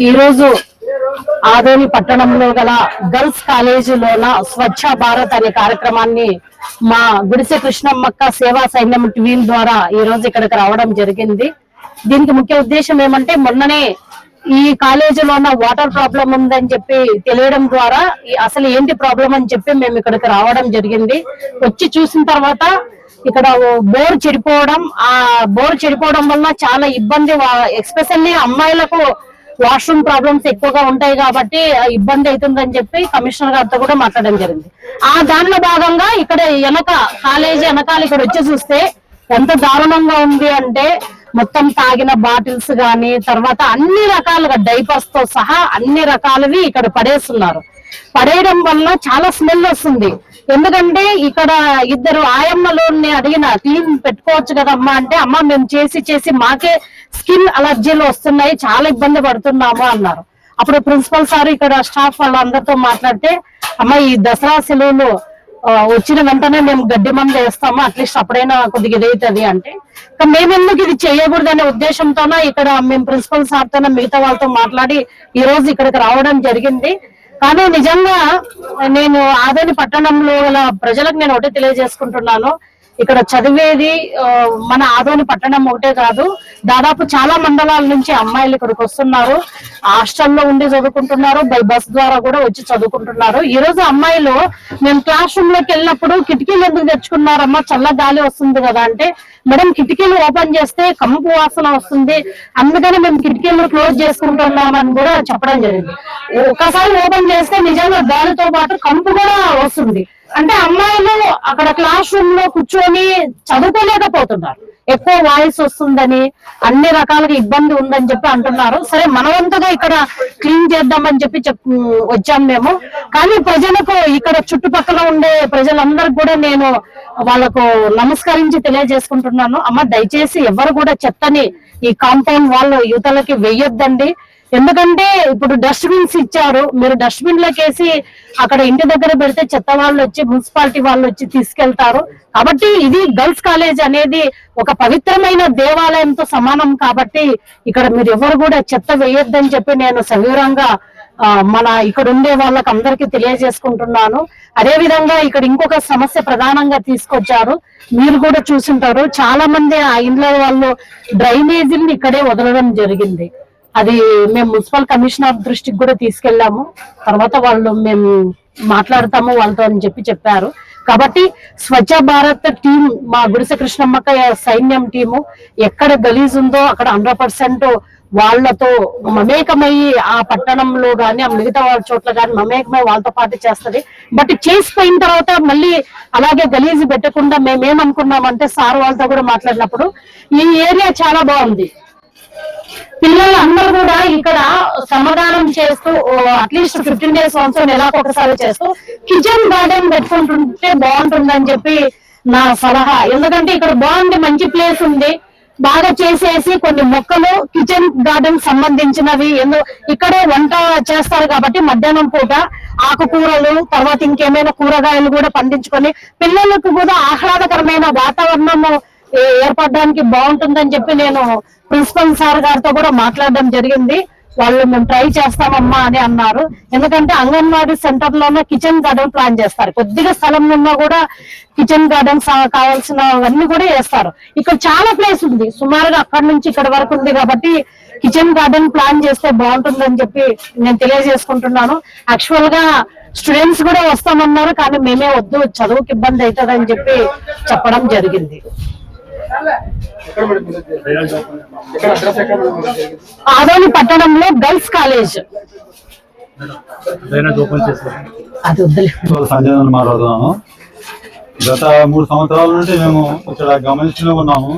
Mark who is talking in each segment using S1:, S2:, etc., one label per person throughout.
S1: ఈరోజు ఆదోని పట్టణంలో గల గర్ల్స్ కాలేజీలోన స్వచ్ఛ భారత్ అనే కార్యక్రమాన్ని మా గుడిసె కృష్ణమ్మక్క సేవా సైన్యం టీవీల ద్వారా ఈ రోజు ఇక్కడికి రావడం జరిగింది. దీనికి ముఖ్య ఉద్దేశం ఏమంటే మొన్ననే ఈ కాలేజీలో ఉన్న వాటర్ ప్రాబ్లం ఉందని చెప్పి తెలియడం ద్వారా అసలు ఏంటి ప్రాబ్లం అని చెప్పి మేము ఇక్కడికి రావడం జరిగింది. వచ్చి చూసిన తర్వాత ఇక్కడ బోర్ చెడిపోవడం ఆ బోర్ చెడిపోవడం వల్ల చాలా ఇబ్బంది ఎక్స్పెషల్లీ అమ్మాయిలకు వాష్రూమ్ ప్రాబ్లమ్స్ ఎక్కువగా ఉంటాయి కాబట్టి ఇబ్బంది అవుతుందని చెప్పి కమిషనర్ గారితో కూడా మాట్లాడడం జరిగింది. ఆ దానిలో భాగంగా ఇక్కడ వెనక కాలేజీ వెనకాల ఇక్కడ వచ్చి చూస్తే ఎంత దారుణంగా ఉంది అంటే మొత్తం తాగిన బాటిల్స్ గాని తర్వాత అన్ని రకాలుగా డైపర్స్తో సహా అన్ని రకాలవి ఇక్కడ పడేస్తున్నారు. పడేయడం వల్ల చాలా స్మెల్ వస్తుంది. ఎందుకంటే ఇక్కడ ఇద్దరు ఆయమ్మలోని అడిగిన క్లీన్ పెట్టుకోవచ్చు కదమ్మా? అంటే అమ్మ మేము చేసి చేసి మాకే స్కిన్ అలర్జీలు వస్తున్నాయి చాలా ఇబ్బంది పడుతున్నాము అన్నారు. అప్పుడు ప్రిన్సిపల్ సార్ ఇక్కడ స్టాఫ్ వాళ్ళందరితో మాట్లాడితే అమ్మ ఈ దసరా సెలవులు వచ్చిన వెంటనే మేము గడ్డి మందు వేస్తాము అట్లీస్ట్ అప్పుడైనా కొద్దిగా ఇదైతుంది అంటే. మేము ఎందుకు ఇది చేయకూడదు అనే ఉద్దేశంతోన ఇక్కడ మేము ప్రిన్సిపల్ సార్తో మిగతా వాళ్ళతో మాట్లాడి ఈ రోజు ఇక్కడికి రావడం జరిగింది. కానీ నిజంగా నేను ఆదోని పట్టణంలో గల ప్రజలకు నేను ఒకటే తెలియజేసుకుంటున్నాను. ఇక్కడ చదివేది మన ఆదోని పట్టణం ఒకటే కాదు దాదాపు చాలా మండలాల నుంచి అమ్మాయిలు ఇక్కడికి వస్తున్నారు. హాస్టల్లో ఉండి చదువుకుంటున్నారు బై బస్ ద్వారా కూడా వచ్చి చదువుకుంటున్నారు. ఈ రోజు అమ్మాయిలు మేము క్లాస్ రూమ్లోకి వెళ్ళినప్పుడు కిటికీలు ఎందుకు తెచ్చుకున్నారమ్మా? చల్ల గాలి వస్తుంది కదా అంటే మేడం కిటికీలు ఓపెన్ చేస్తే కంపు వాసన వస్తుంది. అందుకని మేము కిటికీలు క్లోజ్ చేసుకుంటున్నామని కూడా చెప్పడం జరిగింది. ఒకసారి ఓపెన్ చేస్తే నిజంగా దానితో పాటు కంపు కూడా వస్తుంది. అంటే అమ్మాయిలు అక్కడ క్లాస్ రూమ్లో కూర్చొని చదువుకోలేకపోతున్నారు. ఎక్కువ వాయిస్ వస్తుందని అన్ని రకాలుగా ఇబ్బంది ఉందని చెప్పి అంటున్నారు. సరే మనవంతుగా ఇక్కడ క్లీన్ చేద్దామని చెప్పి చెప్ వచ్చాం మేము. కానీ ప్రజలకు ఇక్కడ చుట్టుపక్కల ఉండే ప్రజలందరికి కూడా నేను వాళ్ళకు నమస్కరించి తెలియజేసుకుంటున్నాను అమ్మ దయచేసి ఎవరు కూడా చెత్తని ఈ కాంపౌండ్ వాళ్ళు యువతలకి వెయ్యొద్దండి ఎందుకంటే ఇప్పుడు డస్ట్బిన్స్ ఇచ్చారు. మీరు డస్ట్బిన్ వేసి అక్కడ ఇంటి దగ్గర పెడితే చెత్త వాళ్ళు వచ్చి మున్సిపాలిటీ వాళ్ళు వచ్చి తీసుకెళ్తారు. కాబట్టి ఇది గర్ల్స్ కాలేజ్ అనేది ఒక పవిత్రమైన దేవాలయంతో సమానం కాబట్టి ఇక్కడ మీరు ఎవరు కూడా చెత్త వేయొద్దని చెప్పి నేను సవివరంగా మన ఇక్కడ ఉండే వాళ్ళకి అందరికీ తెలియజేసుకుంటున్నాను. అదే విధంగా ఇక్కడ ఇంకొక సమస్య ప్రధానంగా తీసుకొచ్చారు. మీరు కూడా చూసుంటారు. చాలా మంది ఆ ఇండ్ల వాళ్ళు డ్రైనేజీని ఇక్కడే వదలడం జరిగింది. అది మేము మున్సిపల్ కమిషనర్ దృష్టికి కూడా తీసుకెళ్ళాము. తర్వాత వాళ్ళు మేము మాట్లాడతాము వాళ్ళతో అని చెప్పి చెప్పారు. కాబట్టి స్వచ్ఛ భారత్ టీం మా గుడిసె కృష్ణమ్మక్క సైన్యం టీము ఎక్కడ గలీజ్ ఉందో అక్కడ హండ్రెడ్ పర్సెంట్ వాళ్ళతో మమేకమయ్యి ఆ పట్టణంలో గాని ఆ మిగతా వాళ్ళ చోట్ల గాని మమేకమై వాళ్ళతో పాటు చేస్తుంది. బట్ చేసిపోయిన తర్వాత మళ్ళీ అలాగే గలీజ్ పెట్టకుండా మేమేమనుకున్నామంటే సార్ వాళ్ళతో కూడా మాట్లాడినప్పుడు ఈ ఏరియా చాలా బాగుంది. పిల్లలు అందరూ కూడా ఇక్కడ సమాధానం చేస్తూ అట్లీస్ట్ ఫిఫ్టీన్ డేస్ సంవత్సరం ఎలా ఒకసారి చేస్తూ కిచెన్ గార్డెన్ పెట్టుకుంటుంటే బాగుంటుందని చెప్పి నా సలహా. ఎందుకంటే ఇక్కడ బాగుంది మంచి ప్లేస్ ఉంది. బాగా చేసేసి కొన్ని మొక్కలు కిచెన్ గార్డెన్ సంబంధించినవి ఎందు ఇక్కడే వంట చేస్తారు కాబట్టి మధ్యాహ్నం పూట ఆకుకూరలు తర్వాత ఇంకేమైనా కూరగాయలు కూడా పండించుకొని పిల్లలకు కూడా ఆహ్లాదకరమైన వాతావరణము ఏర్పడడానికి బాగుంటుందని చెప్పి నేను ప్రిన్సిపల్ సార్ గారితో కూడా మాట్లాడడం జరిగింది. వాళ్ళు మేము ట్రై చేస్తామమ్మా అని అన్నారు. ఎందుకంటే అంగన్వాడీ సెంటర్లోనే కిచెన్ గార్డెన్ ప్లాన్ చేస్తారు. కొద్దిగా స్థలం ఉన్నా కూడా కిచెన్ గార్డెన్స్ కావాల్సినవన్నీ కూడా వేస్తారు. ఇక్కడ చాలా ప్లేస్ ఉంది. సుమారుగా అక్కడ నుంచి ఇక్కడ వరకు ఉంది కాబట్టి కిచెన్ గార్డెన్ ప్లాన్ చేస్తే బాగుంటుందని చెప్పి నేను తెలియజేసుకుంటున్నాను. యాక్చువల్గా స్టూడెంట్స్ కూడా వస్తామన్నారు కానీ మేమే వద్దు చదువుకి ఇబ్బంది అవుతుందని చెప్పి చెప్పడం జరిగింది. ఆదోని పట్టణంలో గర్ల్స్ కాలేజ్. అది వద్దులే.
S2: సంజయ్ మాట్లాడుతున్నాను గత మూడు సంవత్సరాల నుండి మేము ఇక్కడ గమనిస్తూనే ఉన్నాము.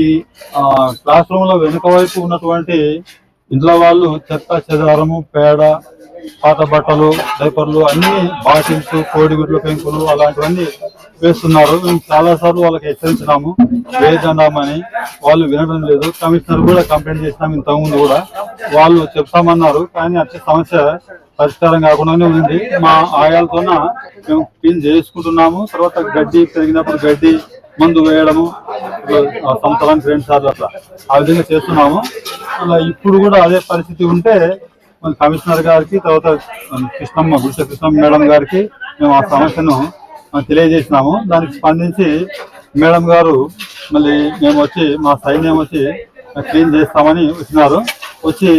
S2: ఈ క్లాస్ రూమ్లో వెనుక వైపు ఉన్నటువంటి ఇంట్లో వాళ్ళు చెత్త చెదారము పేడ పాత బట్టలు డైపర్లు అన్ని బాటిల్స్ కోడిగుడ్లు పెంకులు అలాంటివన్నీ వేస్తున్నారు. మేము చాలా సార్లు వాళ్ళకి హెచ్చరించినాము. వేయదండామని వాళ్ళు వినడం లేదు. కమిషనర్ కూడా కంప్లైంట్ చేసినాం ఇంతకుముందు కూడా. వాళ్ళు చెప్తామన్నారు. కానీ అచ్చే సమస్య పరిష్కారం కాకుండానే ఉంది. మా ఆయాలతోన మేము క్లీన్ చేసుకుంటున్నాము. తర్వాత గడ్డి పెరిగినప్పుడు గడ్డి మందు వేయడము సంవత్సరానికి రెండు సార్లు అట్లా ఆ విధంగా చేస్తున్నాము. అలా ఇప్పుడు కూడా అదే పరిస్థితి ఉంటే మన కమిషనర్ గారికి తర్వాత కృష్ణమ్మ గుడిసె కృష్ణమ్మ మేడం గారికి మేము ఆ సమస్యను తెలియజేసినాము. దానికి స్పందించి మేడం గారు మళ్ళీ మేము వచ్చి మా సైన్యం వచ్చి క్లీన్ చేస్తామని వచ్చినారు. వచ్చి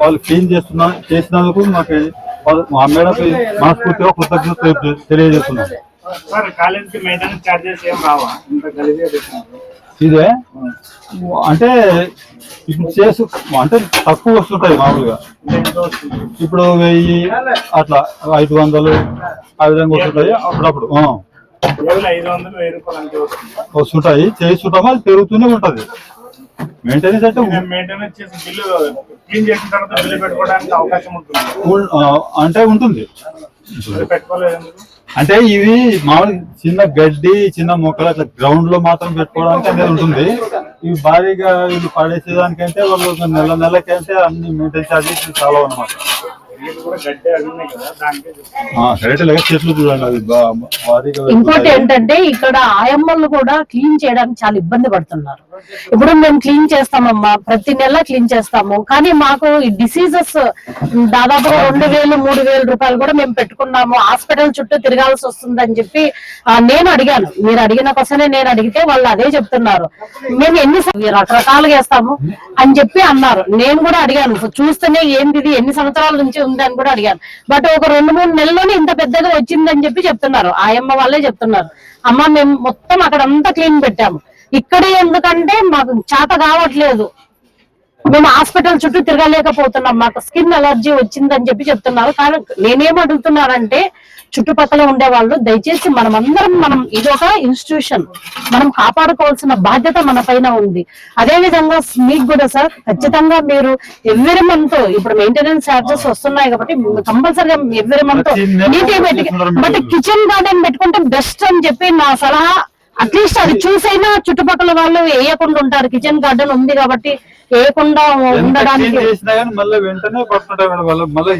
S2: వాళ్ళు క్లీన్ చేస్తున్నా చేసినందుకు మాకు మా మేడంకి మనస్ఫూర్తిగా కృతజ్ఞత తెలియజేస్తున్నాం.
S3: సార్ చార్జెస్ ఏం రావా? ఇంత
S2: ఇదే? అంటే ఇప్పుడు చేసు అంటే తక్కువ వస్తుంటాయి మామూలుగా. ఇప్పుడు వెయ్యి అట్లా ఐదు వందలు ఆ విధంగా వస్తుంటాయి అప్పుడప్పుడు వస్తుంటాయి. చేస్తుంటాము? అది పెరుగుతూనే ఉంటది. మెయింటెనెన్స్ అంటే
S3: మేము మెయింటెనెన్స్ చేసి బిల్లు క్లీన్ చేసిన తర్వాత బిల్లు పెట్టుకోవడానికి అవకాశం ఉంటుంది.
S2: ఉం- ఆ, అంటే ఉంటుంది. అంటే ఇవి మామూలు చిన్న గడ్డి చిన్న మొక్కలు అట్లా గ్రౌండ్లో మాత్రం పెట్టుకోవడానికి అనేది ఉంటుంది. ఇవి భారీగా వీళ్ళు పడేసేదానికంటే వాళ్ళు నెల నెలకంటే అన్ని మెయింటైన్ ఛార్జెస్ చాలా అనమాట చెట్లు చూడండి అది బా- భారీగా
S1: ఇంకోటి. ఏంటంటే ఇక్కడ ఆయమ్మలు కూడా క్లీన్ చేయడానికి చాలా ఇబ్బంది పడుతున్నారు. ఇప్పుడు మేము క్లీన్ చేస్తామమ్మా. ప్రతి నెల క్లీన్ చేస్తాము. కానీ మాకు ఈ డిసీజెస్ దాదాపుగా రెండు వేలు మూడు వేల రూపాయలు కూడా మేము పెట్టుకున్నాము. హాస్పిటల్ చుట్టూ తిరగాల్సి వస్తుందని చెప్పి నేను అడిగాను. మీరు అడిగిన కోసమే నేను అడిగితే వాళ్ళు అదే చెప్తున్నారు. మేము ఎన్ని రకరకాలుగా వేస్తాము అని చెప్పి అన్నారు. నేను కూడా అడిగాను. చూస్తేనే ఏంది ఇది ఎన్ని సంవత్సరాల నుంచి ఉంది అని కూడా అడిగాను. బట్ ఒక రెండు మూడు నెలలోనే ఇంత పెద్దగా వచ్చిందని చెప్పి చెప్తున్నారు. ఆయమ్మ వాళ్ళే చెప్తున్నారు. అమ్మ మేము మొత్తం అక్కడ అంతా క్లీన్ పెట్టాము. ఇక్కడే ఎందుకంటే మాకు చేత కావట్లేదు. మేము హాస్పిటల్ చుట్టూ తిరగలేకపోతున్నాం. మాకు స్కిన్ అలర్జీ వచ్చిందని చెప్పి చెప్తున్నారు. కానీ నేనేం అడుగుతున్నానంటే చుట్టుపక్కల ఉండే వాళ్ళు దయచేసి మనం అందరం మనం ఇది ఒక ఇన్స్టిట్యూషన్ మనం కాపాడుకోవాల్సిన బాధ్యత మన పైన ఉంది. అదే విధంగా మీకు కూడా సార్ ఖచ్చితంగా మీరు ఎవ్రీ మంత్ ఇప్పుడు మెయింటెనెన్స్ చార్జెస్ వస్తున్నాయి కాబట్టి కంపల్సరీగా every month neat but. Kitchen garden పెట్టుకుంటే బెస్ట్ అని చెప్పి నా సలహా అట్లీస్ట్ అది చూసైనా చుట్టుపక్కల వాళ్ళు వేయకుండా ఉంటారు. కిచెన్ గార్డెన్ ఉంది కాబట్టి వేయకుండా ఉండడానికి
S2: మళ్ళీ వెంటనే మళ్ళీ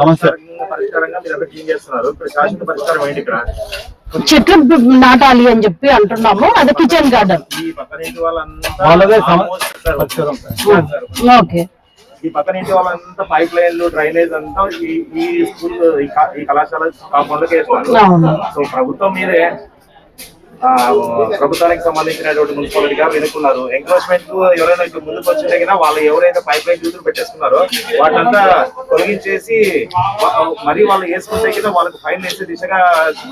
S2: సమస్య.
S1: చెట్లు నాటాలి అని చెప్పి అంటున్నాము. అది కిచెన్ గార్డెన్. ఓకే.
S3: ఈ పక్కన ఇంటి వాళ్ళంతా పైప్ లైన్లు డ్రైనేజ్ అంతా ఈ ఈ స్కూల్ ఈ కళాశాల కాంపౌండ్ సో ప్రభుత్వం మీదే ప్రభుత్వానికి సంబంధించినటువంటి మున్సిపాలిటీగా వెనుకున్నారు ఎంక్రోచ్మెంట్ ఎవరైనా ఇప్పుడు ముందుకు వచ్చి దగ్గర వాళ్ళు ఎవరైతే పైప్ లైన్ చూసులు పెట్టేసుకున్నారో వాటినంతా తొలగించేసి మరి వాళ్ళు వేసుకుంటే కింద వాళ్ళకి ఫైన్ వేసే దిశగా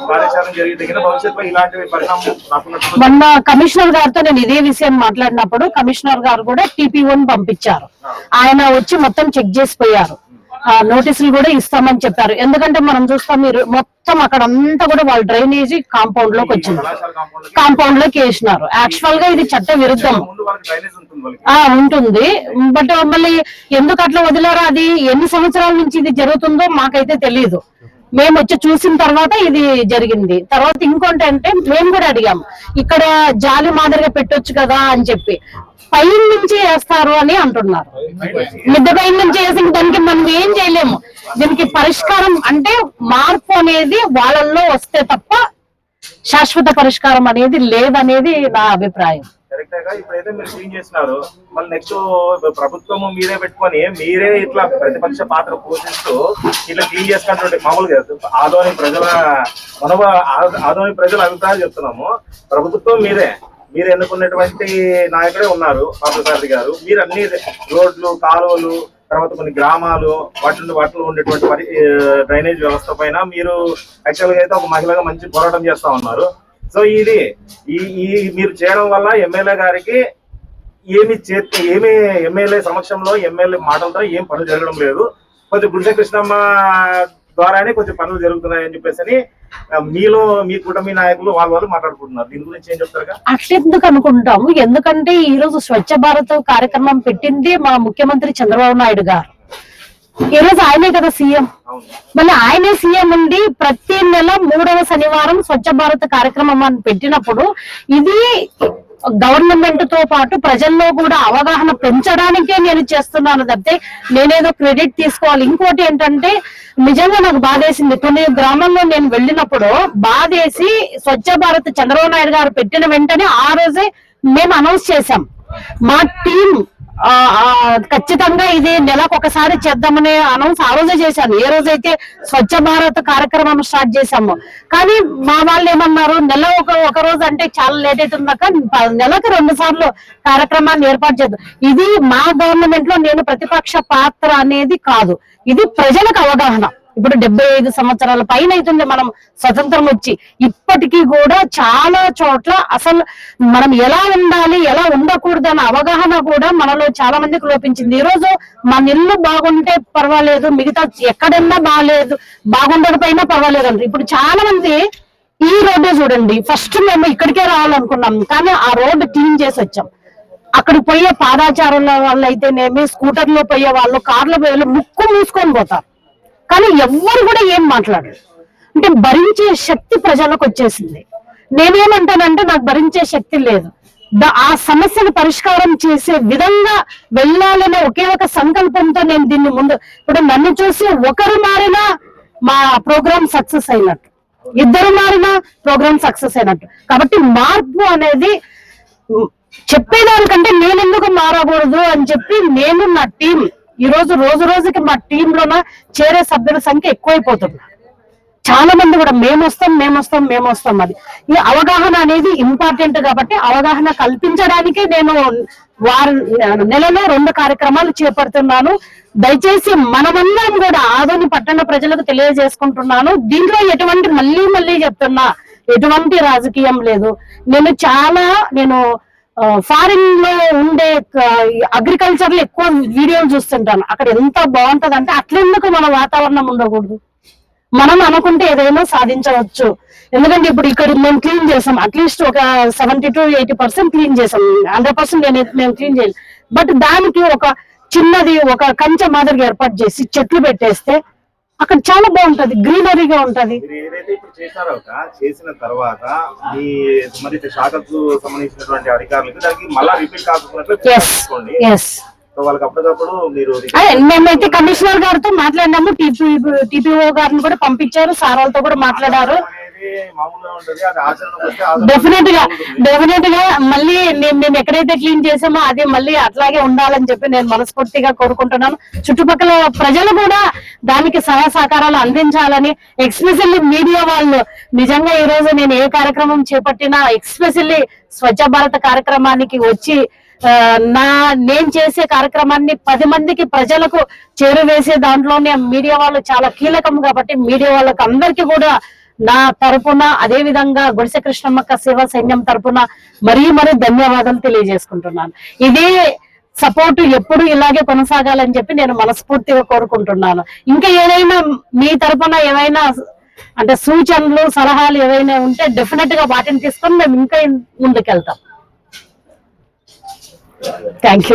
S3: కార్యాచరణ జరిగితే కింద భవిష్యత్తులో ఇలాంటి పరిణామం
S1: మొన్న కమిషనర్ గారితో నేను ఇదే విషయం మాట్లాడినప్పుడు కమిషనర్ గారు కూడా టీపీఓని పంపించారు. ఆయన వచ్చి మొత్తం చెక్ చేసి పోయారు. ఆ, నోటీసులు కూడా ఇస్తామని చెప్పారు. ఎందుకంటే మనం చూస్తాం మీరు మొత్తం అక్కడ అంతా కూడా వాళ్ళ డ్రైనేజీ కాంపౌండ్లోకి వచ్చింది. కాంపౌండ్లోకి వేసినారు. యాక్చువల్గా ఇది చట్ట విరుద్ధం. ఆ ఉంటుంది. బట్ మళ్ళీ ఎందుకు అట్లా వదిలారో అది? ఎన్ని సంవత్సరాల నుంచి ఇది జరుగుతుందో మాకైతే తెలియదు మేము వచ్చి చూసిన తర్వాత ఇది జరిగింది. తర్వాత ఇంకోటి అంటే మేము కూడా అడిగాం ఇక్కడ జాలి మాదిరిగా పెట్టొచ్చు కదా అని చెప్పి. పై నుంచి వేస్తారు అని అంటున్నారు. మిద్దె పై నుంచి వేసిన దానికి మనం ఏం చేయలేము. దీనికి పరిష్కారం అంటే మార్పు అనేది వాళ్ళల్లో వస్తే తప్ప శాశ్వత పరిష్కారం అనేది లేదనేది నా అభిప్రాయం.
S3: కరెక్టే గా ఇప్పుడైతే మీరు క్లీన్ చేస్తున్నారు మళ్ళీ నెక్స్ట్ ప్రభుత్వం మీరే పెట్టుకొని మీరే ఇట్లా ప్రతిపక్ష పాత్ర పోషిస్తూ ఇట్లా క్లీన్ చేసుకుంటుంటే మామూలుగా ఆదోని ప్రజల మనవ ఆదోని ప్రజల అభిప్రాయం చెప్తున్నాము. ప్రభుత్వం మీరే మీరు ఎన్నుకున్నటువంటి నాయకుడే ఉన్నారు పార్థసారథి గారు. మీరు అన్ని రోడ్లు కాలువలు తర్వాత కొన్ని గ్రామాలు వాటి వాటిలో ఉండేటువంటి డ్రైనేజ్ వ్యవస్థ పైన మీరు యాక్చువల్గా అయితే ఒక మహిళగా మంచి పోరాటం చేస్తా ఉన్నారు. సో ఇది ఈ ఈ మీరు చేయడం వల్ల ఎమ్మెల్యే గారికి ఏమి చే ఏమి ఎమ్మెల్యే సమక్షంలో ఎమ్మెల్యే మాటలతో ఏం పనులు జరగడం లేదు. కొంచెం గుడిసెకృష్ణమ్మ ద్వారానే కొంచెం పనులు జరుగుతున్నాయని చెప్పేసి అని మీలో మీ కుటుంబీ నాయకులు వాళ్ళ వాళ్ళు మాట్లాడుకుంటున్నారు. దీని గురించి ఏం చెప్తారుగా
S1: అట్లెందుకు అనుకుంటాము? ఎందుకంటే ఈ రోజు స్వచ్ఛ భారత్ కార్యక్రమం పెట్టింది మా ముఖ్యమంత్రి చంద్రబాబు నాయుడు గారు. ఈ రోజు ఆయనే కదా సీఎం. మళ్ళీ ఆయనే సీఎం ఉండి ప్రతి నెల మూడవ శనివారం స్వచ్ఛ భారత్ కార్యక్రమం అని పెట్టినప్పుడు ఇది గవర్నమెంట్తో పాటు ప్రజల్లో కూడా అవగాహన పెంచడానికే నేను చేస్తున్నాను తప్పితే నేనేదో క్రెడిట్ తీసుకోవాలి. ఇంకోటి ఏంటంటే నిజంగా నాకు బాధేసింది. కొన్ని గ్రామాల్లో నేను వెళ్ళినప్పుడు బాధేసి స్వచ్ఛ భారత్ చంద్రబాబు నాయుడు గారు పెట్టిన వెంటనే ఆ రోజే మేము అనౌన్స్ చేశాం. మా టీం ఖచ్చితంగా ఇది నెలకు ఒకసారి చేద్దామనే అనౌన్స్ ఆ రోజే చేశాను. ఏ రోజైతే స్వచ్ఛ భారత్ కార్యక్రమం స్టార్ట్ చేశాము. కానీ మా వాళ్ళు ఏమన్నారు నెల ఒక ఒక రోజు అంటే చాలా లేట్ అవుతుందాక నెలకు రెండు సార్లు కార్యక్రమాన్ని ఏర్పాటు చేద్దాం. ఇది మా గవర్నమెంట్లో నేను ప్రతిపక్ష పాత్ర అనేది కాదు. ఇది ప్రజలకు అవగాహన. ఇప్పుడు డెబ్బై ఐదు సంవత్సరాల పైన అవుతుంది మనం స్వతంత్రం వచ్చి. ఇప్పటికీ కూడా చాలా చోట్ల అసలు మనం ఎలా ఉండాలి ఎలా ఉండకూడదు అన్న అవగాహన కూడా మనలో చాలా మందికి లోపించింది. ఈ రోజు మన ఇల్లు బాగుంటే పర్వాలేదు మిగతా ఎక్కడన్నా బాగాలేదు బాగుండకపోయినా పర్వాలేదు అంటారు ఇప్పుడు చాలా మంది ఈ రోడ్డే చూడండి. ఫస్ట్ మేము ఇక్కడికే రావాలనుకున్నాం కానీ ఆ రోడ్డు క్లీన్ చేసి వచ్చాం. అక్కడికి పోయే పాదాచారుల వాళ్ళు అయితేనేమి స్కూటర్లో పోయే వాళ్ళు కార్లో పోయే వాళ్ళు ముక్కు మూసుకొని పోతారు. కానీ ఎవ్వరు కూడా ఏం మాట్లాడరు. అంటే భరించే శక్తి ప్రజలకు వచ్చేసింది. నేనేమంటానంటే నాకు భరించే శక్తి లేదు. ఆ సమస్యను పరిష్కారం చేసే విధంగా వెళ్ళాలనే ఒకే ఒక సంకల్పంతో నేను దీన్ని ముందు ఇప్పుడు నన్ను చూసి ఒకరు మారినా మా ప్రోగ్రామ్ సక్సెస్ అయినట్టు. ఇద్దరు మారినా ప్రోగ్రామ్ సక్సెస్ అయినట్టు. కాబట్టి మార్పు అనేది చెప్పేదానికంటే నేను ఎందుకు మారకూడదు అని చెప్పి నేను నా టీం ఈ రోజు రోజు రోజుకి మా టీంలోన చేరే సభ్యుల సంఖ్య ఎక్కువైపోతుంది. చాలా మంది కూడా మేము వస్తాం మేము వస్తాం మేము వస్తాం అది ఈ అవగాహన అనేది ఇంపార్టెంట్ కాబట్టి అవగాహన కల్పించడానికే నేను వారు నెలలో రెండు కార్యక్రమాలు చేపడుతున్నాను. దయచేసి మనమందరం కూడా ఆదోని పట్టణ ప్రజలకు తెలియజేసుకుంటున్నాను. దీంట్లో ఎటువంటి మళ్ళీ మళ్ళీ చెప్తున్నా ఎటువంటి రాజకీయం లేదు. నేను చాలా నేను ఫారిన్లో ఉండే అగ్రికల్చర్లో ఎక్కువ వీడియోలు చూస్తుంటాను. అక్కడ ఎంత బాగుంటది అంటే అట్లెందుకు మన వాతావరణం ఉండకూడదు. మనం అనుకుంటే ఏదైనా సాధించవచ్చు. ఎందుకంటే ఇప్పుడు ఇక్కడ మేము క్లీన్ చేసాం. అట్లీస్ట్ ఒక seventy to eighty percent clean చేసాం. హండ్రెడ్ పర్సెంట్ మేము క్లీన్ చేయాలి బట్ దానికి ఒక చిన్నది ఒక కంచె మాదిరిగా ఏర్పాటు చేసి చెట్లు పెట్టేస్తే అక్కడ చాలా బాగుంటది గ్రీనరీగా ఉంటది.
S3: మీరు ఏదైతే ఇప్పుడు చేశారో చేసిన తర్వాత మీ సంబంధిత శాఖకు సంబంధించినటువంటి అధికారులకు దానికి మళ్ళా రిపీట్ కాకపోయినట్లు
S1: ఎస్ మేమైతే కమిషనర్ గారితో మాట్లాడినాము టిపిఓ గారిని కూడా పంపించారు సార్ వాళ్ళతో కూడా మాట్లాడారు. డెఫినెట్గా. డెఫినెట్గా మళ్ళీ నేను మేము ఎక్కడైతే క్లీన్ చేసామో అది మళ్ళీ అట్లాగే ఉండాలని చెప్పి నేను మనస్ఫూర్తిగా కోరుకుంటున్నాను. చుట్టుపక్కల ప్రజలు కూడా దానికి సహాయ సహకారాలు అందించాలని ఎక్స్పెషల్లీ మీడియా వాళ్ళు. నిజంగా ఈ రోజు నేను ఏ కార్యక్రమం చేపట్టినా ఎక్స్పెషల్లీ స్వచ్ఛ భారత్ కార్యక్రమానికి వచ్చి నా నేను చేసే కార్యక్రమాన్ని పది మందికి ప్రజలకు చేరువేసే దాంట్లోనే మీడియా వాళ్ళు చాలా కీలకం కాబట్టి మీడియా వాళ్ళకి అందరికీ కూడా నా తరపున అదే విధంగా గుడిసె కృష్ణమ్మక్క సేవా సైన్యం తరపున మరీ మరీ ధన్యవాదాలు తెలియజేసుకుంటున్నాను. ఇదే సపోర్ట్ ఎప్పుడు ఇలాగే కొనసాగాలని చెప్పి నేను మనస్ఫూర్తిగా కోరుకుంటున్నాను. ఇంకా ఏదైనా మీ తరపున ఏమైనా అంటే సూచనలు సలహాలు ఏవైనా ఉంటే డెఫినెట్గా వాటిని తీసుకొని మేము ఇంకా ముందుకెళ్తాం. Thank you